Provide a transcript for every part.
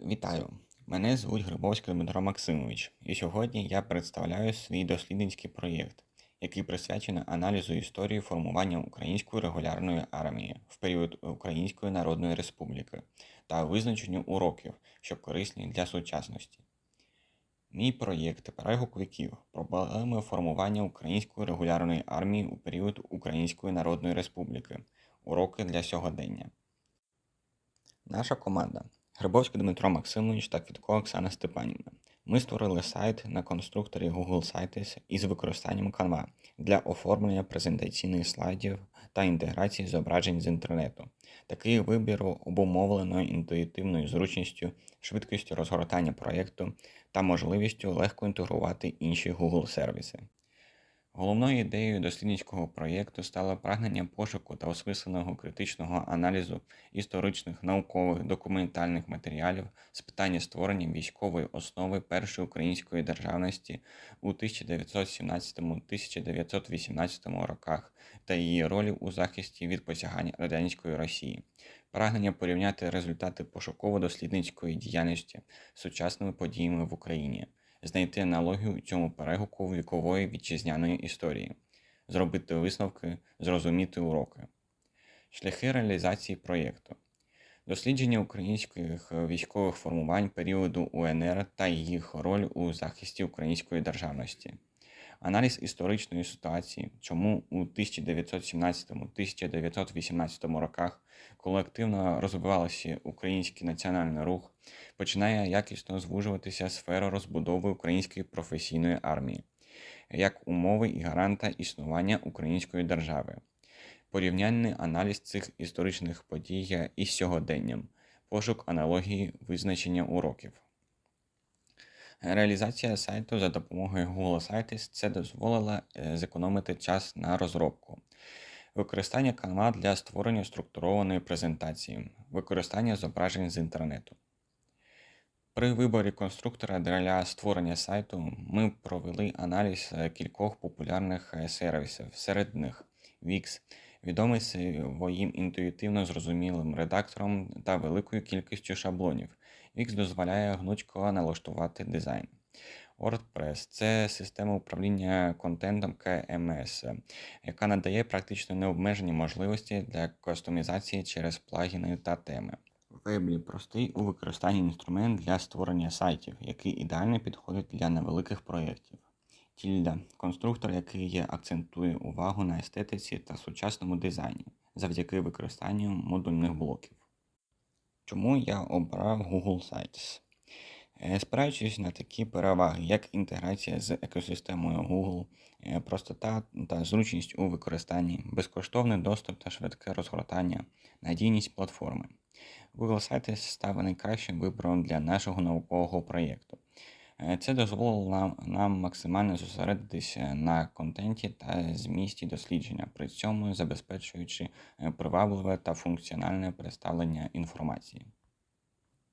Вітаю! Мене звуть Грибовський Дмитро Максимович, і сьогодні я представляю свій дослідницький проєкт, який присвячений аналізу історії формування української регулярної армії в період Української Народної Республіки та визначенню уроків, що корисні для сучасності. Мій проєкт перегук віків проблеми формування української регулярної армії у період Української Народної Республіки. Уроки для сьогодення. Наша команда Грибовський Дмитро Максимович та Квітко Оксана Степанівна. Ми створили сайт на конструкторі Google Sites із використанням Canva для оформлення презентаційних слайдів та інтеграції зображень з інтернету. Такий вибір обумовлено інтуїтивною зручністю, швидкістю розгортання проєкту та можливістю легко інтегрувати інші Google сервіси. Головною ідеєю дослідницького проєкту стало прагнення пошуку та осмисленого критичного аналізу історичних, наукових, документальних матеріалів з питання створення військової основи першої української державності у 1917-1918 роках та її ролі у захисті від посягань радянської Росії. Прагнення порівняти результати пошуково-дослідницької діяльності з сучасними подіями в Україні знайти аналогію у цьому перегуку вікової вітчизняної історії, зробити висновки, зрозуміти уроки, шляхи реалізації проєкту, дослідження українських військових формувань періоду УНР та їх роль у захисті української державності. Аналіз історичної ситуації, чому у 1917-1918 роках, коли активно розвивався український національний рух, починає якісно звужуватися сфера розбудови української професійної армії як умови і гаранта існування української держави, порівняльний аналіз цих історичних подій із сьогоденням, пошук аналогії визначення уроків. Реалізація сайту за допомогою Google Sites це дозволила е, зекономити час на розробку. Використання Canva для створення структурованої презентації, використання зображень з інтернету. При виборі конструктора для створення сайту ми провели аналіз е, кількох популярних е, сервісів, серед них Wix, відомий своїм інтуїтивно зрозумілим редактором та великою кількістю шаблонів. Wix дозволяє гнучко налаштувати дизайн. WordPress це система управління контентом KMS, яка надає практично необмежені можливості для кастомізації через плагіни та теми. Weebly – простий у використанні інструмент для створення сайтів, який ідеально підходить для невеликих проєктів. Тільда конструктор, який акцентує увагу на естетиці та сучасному дизайні завдяки використанню модульних блоків. Чому я обрав Google Sites? Е, спираючись на такі переваги, як інтеграція з екосистемою Google, е, простота та зручність у використанні, безкоштовний доступ та швидке розгортання, надійність платформи. Google Sites став найкращим вибором для нашого наукового проєкту. Е, це дозволило нам, нам максимально зосередитися на контенті та змісті дослідження, при цьому забезпечуючи привабливе та функціональне представлення інформації.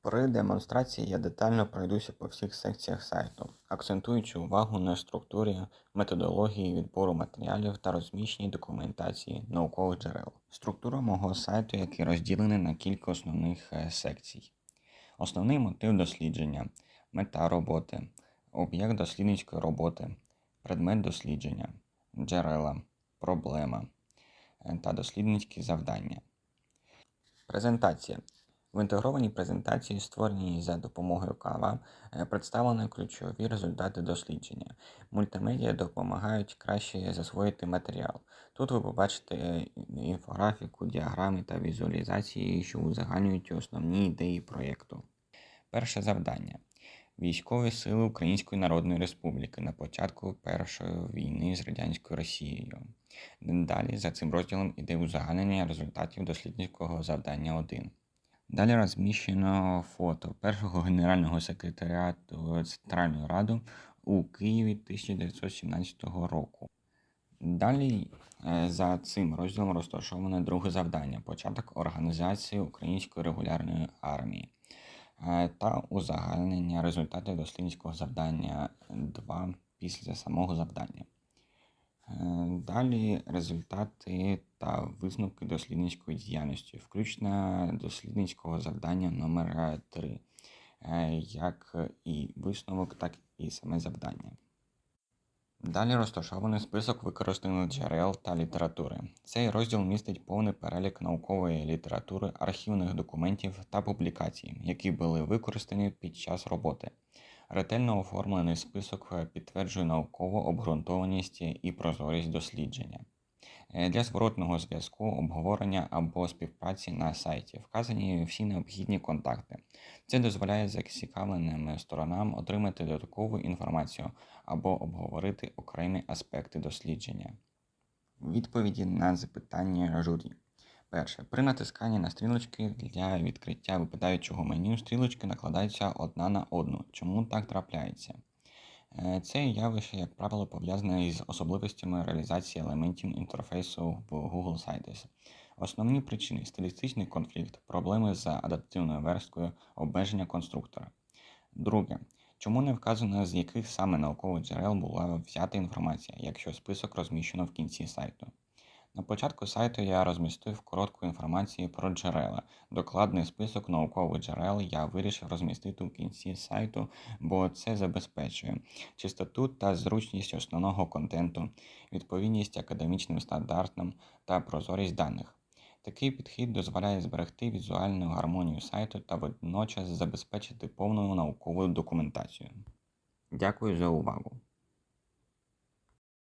При демонстрації я детально пройдуся по всіх секціях сайту, акцентуючи увагу на структурі, методології відбору матеріалів та розміщенні документації наукових джерел. Структура мого сайту, який розділений на кілька основних е, секцій. Основний мотив дослідження, мета роботи, об'єкт дослідницької роботи, предмет дослідження, джерела, проблема е, та дослідницькі завдання. Презентація. В інтегрованій презентації, створеній за допомогою Canva, е, представлені ключові результати дослідження. Мультимедіа допомагають краще засвоїти матеріал. Тут ви побачите е, інфографіку, діаграми та візуалізації, що узагальнюють основні ідеї проєкту. Перше завдання. Військові сили Української Народної Республіки на початку Першої війни з радянською Росією. Далі за цим розділом іде узагальнення результатів дослідницького завдання 1. Далі розміщено фото першого генерального секретаріату Центральної Ради у Києві 1917 року. Далі е, за цим розділом розташоване друге завдання початок організації Української регулярної армії та узагальнення результатів дослідницького завдання 2 після самого завдання. Е, далі результати та висновки дослідницької діяльності, включно дослідницького завдання номер 3 е, як і висновок, так і саме завдання. Далі розташований список використаних джерел та літератури. Цей розділ містить повний перелік наукової літератури, архівних документів та публікацій, які були використані під час роботи. Ретельно оформлений список підтверджує наукову обґрунтованість і прозорість дослідження. Е, Для зворотного зв'язку, обговорення або співпраці на сайті вказані всі необхідні контакти. Це дозволяє зацікавленим сторонам отримати додаткову інформацію або обговорити окремі аспекти дослідження. Відповіді на запитання журі. Перше. При натисканні на стрілочки для відкриття випадаючого меню стрілочки накладаються одна на одну. Чому так трапляється? Е, Це явище, як правило, пов'язане із особливостями реалізації елементів інтерфейсу в Google Sites. Основні причини стилістичний конфлікт, проблеми з адаптивною версткою, обмеження конструктора. Друге. Чому не вказано, з яких саме наукових джерел була взята інформація, якщо список розміщено в кінці сайту? На початку сайту я розмістив коротку інформацію про джерела. Докладний список наукових джерел я вирішив розмістити у кінці сайту, бо це забезпечує чистоту та зручність основного контенту, відповідність академічним стандартам та прозорість даних. Такий підхід дозволяє зберегти візуальну гармонію сайту та водночас забезпечити повну наукову документацію. Дякую за увагу!